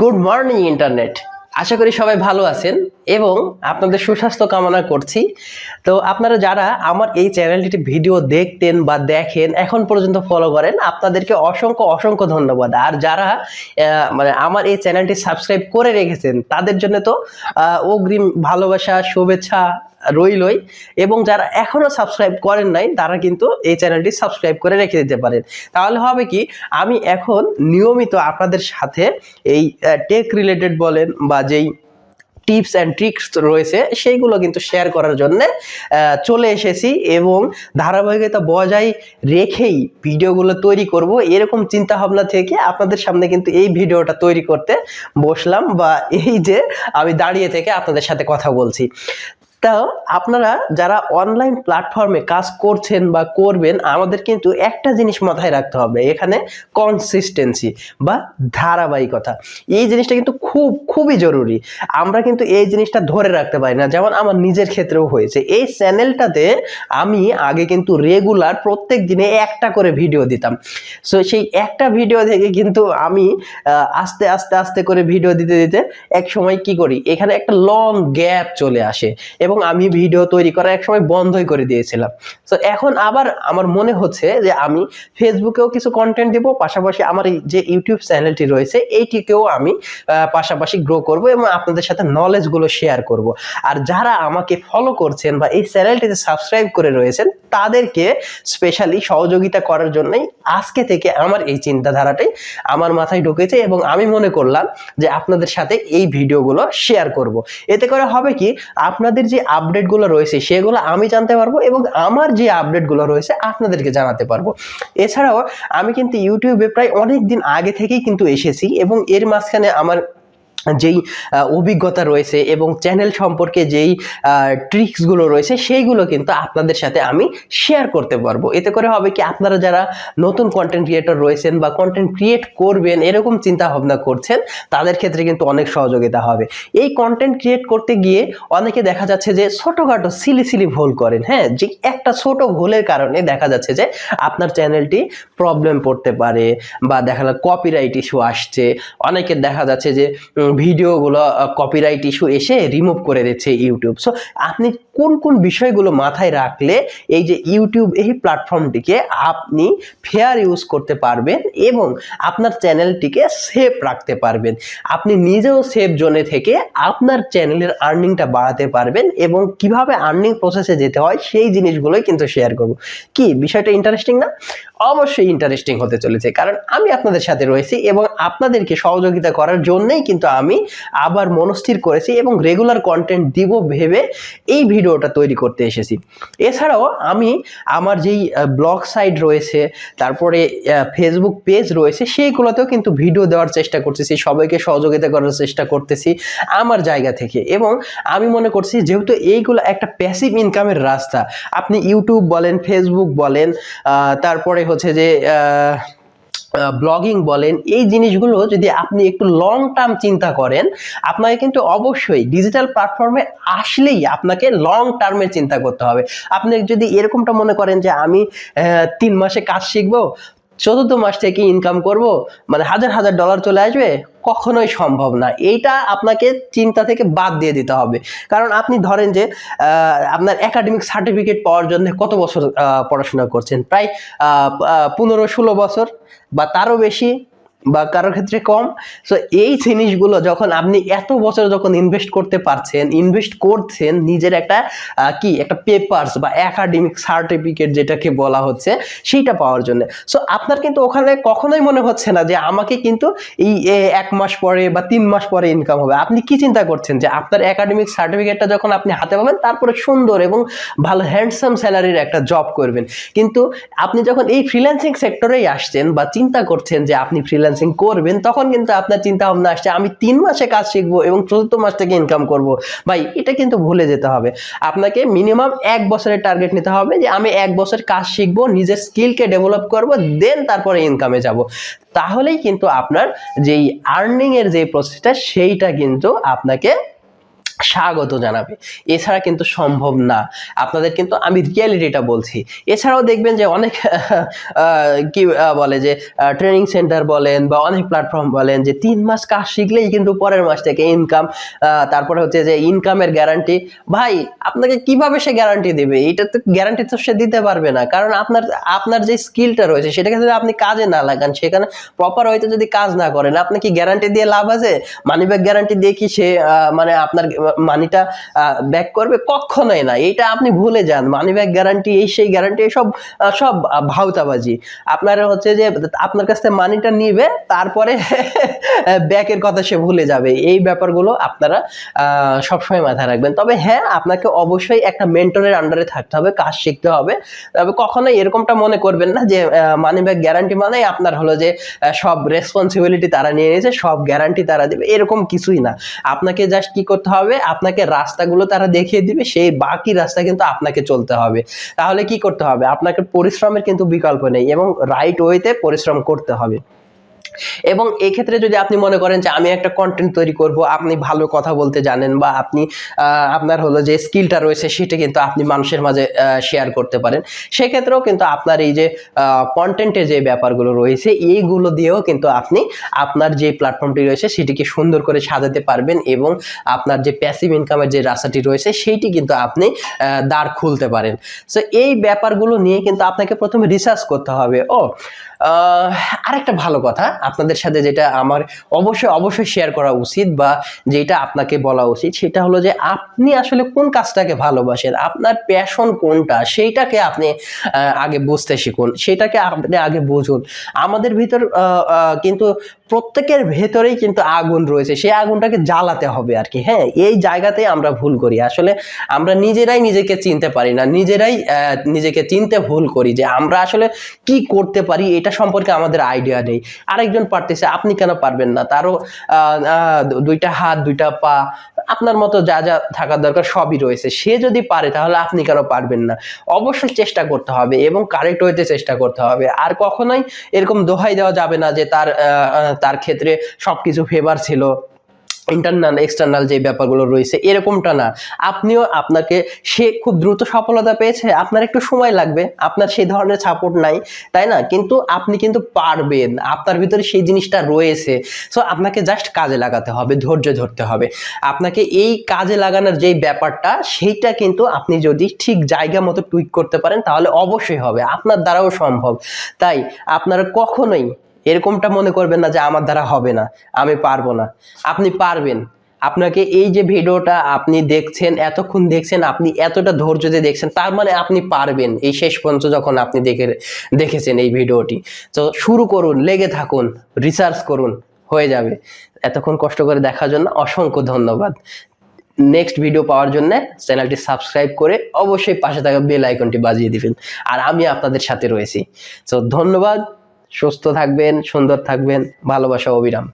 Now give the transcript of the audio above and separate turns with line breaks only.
Good morning internet. আশা করি সবাই ভালো আছেন এবং আপনাদের সুস্বাস্থ্য কামনা করছি। তো আপনারা যারা আমার এই চ্যানেলটিতে ভিডিও দেখতেন বা দেখেন, এখন পর্যন্ত ফলো করেন, আপনাদেরকে অসংখ্য অসংখ্য ধন্যবাদ। আর যারা মানে আমার এই চ্যানেলটি সাবস্ক্রাইব করে রেখেছেন, তাদের জন্য তো অগ্রিম ভালোবাসা, শুভেচ্ছা রইলই এবং যারা এখনও সাবস্ক্রাইব করেন নাই, তারা কিন্তু এই চ্যানেলটি সাবস্ক্রাইব করে রেখে দিতে পারেন। তাহলে হবে কি, আমি এখন নিয়মিত আপনাদের সাথে এই টেক রিলেটেড বলেন বা যেই টিপস অ্যান্ড ট্রিক্স রয়েছে, সেইগুলো কিন্তু শেয়ার করার জন্য চলে এসেছি এবং ধারাবাহিকতা বজায় রেখেই ভিডিওগুলো তৈরি করব। এরকম চিন্তা ভাবনা থেকে আপনাদের সামনে কিন্তু এই ভিডিওটা তৈরি করতে বসলাম বা এই যে আমি দাঁড়িয়ে থেকে আপনাদের সাথে কথা বলছি। তাও আপনারা যারা অনলাইন প্ল্যাটফর্মে কাজ করছেন বা করবেন, আমাদের কিন্তু একটা জিনিস মাথায় রাখতে হবে, এখানে কনসিস্টেন্সি বা ধারাবাহিকতা। এই জিনিসটা কিন্তু খুব, খুবই জরুরি। আমরা কিন্তু এই জিনিসটা ধরে রাখতে পারি না, যেমন আমার নিজের ক্ষেত্রেও হয়েছে। এই চ্যানেলটাতে আমি আগে কিন্তু রেগুলার প্রত্যেক দিনে একটা করে ভিডিও দিতাম। সো সেই একটা ভিডিও থেকে কিন্তু আমি আস্তে আস্তে আস্তে করে ভিডিও দিতে দিতে এক সময় কি করি, এখানে একটা লং গ্যাপ চলে আসে। এবং আমি ভিডিও তৈরি করা এক সময় বন্ধই করে দিয়েছিলাম। তো এখন আবার আমার মনে হচ্ছে যে আমি ফেসবুকেও কিছু কন্টেন্ট দেবো, পাশাপাশি আমার যে ইউটিউব চ্যানেলটি রয়েছে, এইটিকেও আমি পাশাপাশি গ্রো করব এবং আপনাদের সাথে নলেজগুলো শেয়ার করব। আর যারা আমাকে ফলো করছেন বা এই চ্যানেলটিতে সাবস্ক্রাইব করে রয়েছেন তাদেরকে স্পেশালি সহযোগিতা করার জন্যই আজকে থেকে আমার এই চিন্তাধারাটাই আমার মাথায় ঢুকেছে এবং আমি মনে করলাম যে আপনাদের সাথে এই ভিডিওগুলো শেয়ার করব। এতে করে হবে কি, আপনাদের যে আপডেটগুলো রয়েছে সেগুলো আমি জানতে পারব এবং আমার যে আপডেটগুলো রয়েছে আপনাদেরকে জানাতে পারব। এছাড়াও আমি কিন্তু ইউটিউবে প্রায় অনেক দিন আগে থেকেই কিন্তু এসেছি এবং এর মাঝখানে আমার যেই অভিজ্ঞতা রয়েছে এবং চ্যানেল সম্পর্কে যেই ট্রিক্সগুলো রয়েছে সেইগুলো কিন্তু আপনাদের সাথে আমি শেয়ার করতে পারব। এতে করে হবে কি আপনারা যারা নতুন কন্টেন্ট ক্রিয়েটর রয়েছেন বা কন্টেন্ট ক্রিয়েট করবেন, এরকম চিন্তা ভাবনা করছেন, তাদের ক্ষেত্রে কিন্তু অনেক সহযোগিতা হবে। এই কন্টেন্ট ক্রিয়েট করতে গিয়ে অনেকে দেখা যাচ্ছে যে ছোটোখাটো সিলি সিলি ভুল করেন হ্যাঁ? যে একটা ছোট ভুলের কারণে দেখা যাচ্ছে যে আপনার চ্যানেলটি প্রবলেম পড়তে পারে বা দেখা গেল কপিরাইট ইস্যু আসছে। অনেকের দেখা যাচ্ছে যে ভিডিওগুলো কপিরাইট ইস্যু এসে রিমুভ করে দিচ্ছে ইউটিউব সো আপনি কোন কোন বিষয়গুলো মাথায় রাখলে এই যে ইউটিউব এই প্ল্যাটফর্মটিকে আপনি ফেয়ার ইউজ করতে পারবেন এবং আপনার চ্যানেলটিকে সেফ রাখতে পারবেন। আপনি নিজেও সেফ জোনে থেকে আপনার চ্যানেলের আর্নিংটা বাড়াতে পারবেন এবং কীভাবে আর্নিং প্রসেসে যেতে হয় সেই জিনিসগুলোই কিন্তু শেয়ার করব। কি? বিষয়টা ইন্টারেস্টিং না? অবশ্যই ইন্টারেস্টিং হতে চলেছে। কারণ আমি আপনাদের সাথে রয়েছি এবং আপনাদেরকে সহযোগিতা করার জন্যই কিন্তু আমি আবার মনস্থির করেছি এবং রেগুলার কন্টেন্ট দিব ভেবে এই ভিডিওটা তৈরি করতে এসেছি। এছাড়াও আমি আমার যেই ব্লগ সাইট রয়েছে, তারপরে ফেসবুক পেজ রয়েছে, সেইগুলোতেও কিন্তু ভিডিও দেওয়ার চেষ্টা করতেছি, সবাইকে সহযোগিতা করার চেষ্টা করতেছি আমার জায়গা থেকে। এবং আমি মনে করছি যেহেতু এইগুলো একটা প্যাসিভ ইনকামের রাস্তা, আপনি ইউটিউব বলেন ফেসবুক বলেন তারপরে হচ্ছে যে ব্লগিং বলেন, এই জিনিসগুলো যদি আপনি একটু লং টার্ম চিন্তা করেন, আপনাকে কিন্তু অবশ্যই ডিজিটাল প্ল্যাটফর্মে আসলেই আপনাকে লং টার্মে চিন্তা করতে হবে। আপনি যদি এরকমটা মনে করেন যে আমি তিন মাসে কাজ শিখব চতুর্থ মাস থেকে ইনকাম করব মানে হাজার হাজার ডলার চলে আসবে, কখনোই সম্ভব না। এইটা আপনাকে চিন্তা থেকে বাদ দিয়ে দিতে হবে। কারণ আপনি ধরেন যে আপনার একাডেমিক সার্টিফিকেট পাওয়ার জন্য কত বছর পড়াশোনা করছেন? প্রায় পনেরো ষোলো বছর বা তারও বেশি। বা কারোর ক্ষেত্রে কম। সো এই জিনিসগুলো যখন আপনি এত বছর যখন ইনভেস্ট করতে পারছেন ইনভেস্ট করছেন নিজের একটা কি? একটা পেপারস বা একাডেমিক সার্টিফিকেট যেটাকে বলা হচ্ছে, সেইটা পাওয়ার জন্য। সো আপনার কিন্তু ওখানে কখনোই মনে হচ্ছে না যে আমাকে কিন্তু এই এক মাস পরে বা তিন মাস পরে ইনকাম হবে। আপনি কি চিন্তা করছেন যে আপনার একাডেমিক সার্টিফিকেটটা যখন আপনি হাতে পাবেন, তারপরে সুন্দর এবং ভালো হ্যান্ডসাম স্যালারির একটা জব করবেন। কিন্তু আপনি যখন এই ফ্রিল্যান্সিং সেক্টরেই আসছেন বা চিন্তা করছেন যে আপনি ফ্রিল্যান্সিং করবেন, তখন কিন্তু আপনার চিন্তা ভাবনা আসছে, আমি তিন মাসে কাজ শিখব এবং চতুর্থ মাস থেকে ইনকাম করব। ভাই, এটা কিন্তু ভুলে যেতে হবে। আপনাকে মিনিমাম এক বছরের টার্গেট নিতে হবে যে, আমি এক বছর কাজ শিখব, নিজের স্কিলকে ডেভেলপ করব দেন তারপরে ইনকামে যাব। তাহলেই কিন্তু আপনার যেই আর্নিংয়ের যে প্রসেসটা সেইটা কিন্তু আপনাকে স্বাগত জানাবে। এছাড়া কিন্তু সম্ভব না। আপনাদের কিন্তু আমি রিয়ালিটিটা বলছি। এছাড়াও দেখবেন যে অনেক কি বলে যে ট্রেনিং সেন্টার বলেন বা অনেক প্ল্যাটফর্ম বলেন যে তিন মাস কাজ শিখলেই কিন্তু পরের মাস থেকে ইনকাম তারপরে হচ্ছে যে ইনকামের গ্যারান্টি ভাই, আপনাকে কীভাবে সে গ্যারান্টি দেবে? এটা তো গ্যারান্টি তো সে দিতে পারবে না। কারণ আপনার আপনার যে স্কিলটা রয়েছে, সেটাকে যদি আপনি কাজে না লাগান, সেখানে প্রপার হয়তো যদি কাজ না করেন আপনি কি গ্যারান্টি দিয়ে লাভ আছে? মানি ব্যাক গ্যারান্টি দিয়ে কি সে মানে আপনার মানিটা ব্যাক করবে কখনোই না। এটা আপনি ভুলে যান। মানি ব্যাক গ্যারান্টি এই সেই গ্যারান্টি সব সব ভাউতাবাজি আপনার হচ্ছে যে, আপনার কাছ থেকে মানিটা নিবে, তারপরে ব্যাকের কথা সে ভুলে যাবে। এই ব্যাপারগুলো আপনারা সবসময় মাথায় রাখবেন। তবে হ্যাঁ আপনাকে অবশ্যই একটা মেন্টরের আন্ডারে থাকতে হবে, কাজ শিখতে হবে। তবে কখনোই এরকমটা মনে করবেন না যে মানি ব্যাক গ্যারান্টি মানে আপনার হলো যে সব রেসপন্সিবিলিটি তারা নিয়ে নিয়েছে, সব গ্যারান্টি তারা দেবে। এরকম কিছুই না। আপনাকে জাস্ট কি করতে হবে আপনাকে রাস্তাগুলো তারা দেখিয়ে দিবে, সেই বাকি রাস্তা কিন্তু আপনাকে চলতে হবে। তাহলে কি করতে হবে? আপনাকে পরিশ্রমের কিন্তু বিকল্প নেই এবং রাইট ওয়েতে পরিশ্রম করতে হবে। এবং এক্ষেত্রে যদি আপনি মনে করেন যে আমি একটা কন্টেন্ট তৈরি করব, আপনি ভালো কথা বলতে জানেন বা আপনি আপনার হলো যে স্কিলটা রয়েছে সেটা কিন্তু আপনি মানুষের মাঝে শেয়ার করতে পারেন। সেক্ষেত্রেও কিন্তু আপনার এই যে কন্টেন্টের যে ব্যাপারগুলো রয়েছে, এইগুলো দিয়েও কিন্তু আপনি আপনার যে প্ল্যাটফর্মটি রয়েছে সেটিকে সুন্দর করে সাজাতে পারবেন এবং আপনার যে প্যাসিভ ইনকামের যে রাস্তাটি রয়েছে সেইটি কিন্তু আপনি দাঁড় খুলতে পারেন। সো এই ব্যাপারগুলো নিয়ে কিন্তু আপনাকে প্রথমে রিসার্চ করতে হবে। ও আরেকটা ভালো কথা আপনাদের সাথে যেটা আমার অবশ্যই অবশ্যই শেয়ার করা উচিত বা যেটা আপনাকে বলা উচিত সেটা হলো যে আপনি আসলে কোন কাজটাকে ভালোবাসেন? আপনার প্যাশন কোনটা? সেইটাকে আপনি আগে বুঝতে শিখুন। সেটাকে আপনি আগে বুঝুন। আমাদের ভিতর কিন্তু প্রত্যেকের ভেতরেই কিন্তু আগুন রয়েছে। সেই আগুনটাকে জ্বালাতে হবে আর কি হ্যাঁ? এই জায়গাতে আমরা ভুল করি। আসলে আমরা নিজেরাই নিজেকে চিনতে পারি না। নিজেরাই নিজেকে চিনতে ভুল করি যে আমরা আসলে কি করতে পারি, এটা সম্পর্কে আমাদের আইডিয়া নেই। আরেকজন পারতেছে, আপনি কেন পারবেন না? তারও দুইটা হাত, দুইটা পা, আপনার মতো যা যা থাকার দরকার সবই রয়েছে। সে যদি পারে, তাহলে আপনি কেন পারবেন না? অবশ্যই চেষ্টা করতে হবে এবং কারেক্ট হইতে চেষ্টা করতে হবে। আর কখনোই এরকম দোহাই দেওয়া যাবে না যে তার তার ক্ষেত্রে সব কিছু ফেভার ছিল। ইন্টারনাল এক্সটার্নাল যে ব্যাপারগুলো রয়েছে, এরকমটা না। আপনিও আপনাকে সে খুব দ্রুত সফলতা পেয়েছে, আপনার একটু সময় লাগবে, আপনার সেই ধরনের সাপোর্ট নাই, তাই না? কিন্তু আপনি কিন্তু পারবেন, আপনার ভিতরে সেই জিনিসটা রয়েছে। সো আপনাকে জাস্ট কাজে লাগাতে হবে, ধৈর্য ধরতে হবে। আপনাকে এই কাজে লাগানোর যেই ব্যাপারটা, সেইটা কিন্তু আপনি যদি ঠিক জায়গা মতো টুইক করতে পারেন, তাহলে অবশ্যই হবে, আপনার দ্বারাও সম্ভব। তাই, আপনারা কখনোই এরকমটা মনে করবেন না যে আমার দ্বারা হবে না, আমি পারব না। আপনি পারবেন। আপনাকে এই যে ভিডিওটা আপনি দেখছেন, এতক্ষণ দেখছেন, আপনি এতটা ধৈর্য দিয়ে দেখছেন, তার মানে আপনি পারবেন এই শেষ পর্যন্ত যখন আপনি দেখে, দেখেছেন এই ভিডিওটি। তো শুরু করুন, লেগে থাকুন রিসার্চ করুন, হয়ে যাবে। এতক্ষণ কষ্ট করে দেখার জন্য অসংখ্য ধন্যবাদ। নেক্সট ভিডিও পাওয়ার জন্য চ্যানেলটি সাবস্ক্রাইব করে অবশ্যই পাশে থাকা বেল আইকনটি বাজিয়ে দিবেন। আর আমি আপনাদের সাথে রয়েছি। তো ধন্যবাদ। সুস্থ থাকবেন সুন্দর থাকবেন ভালোবাসা অবিরাম।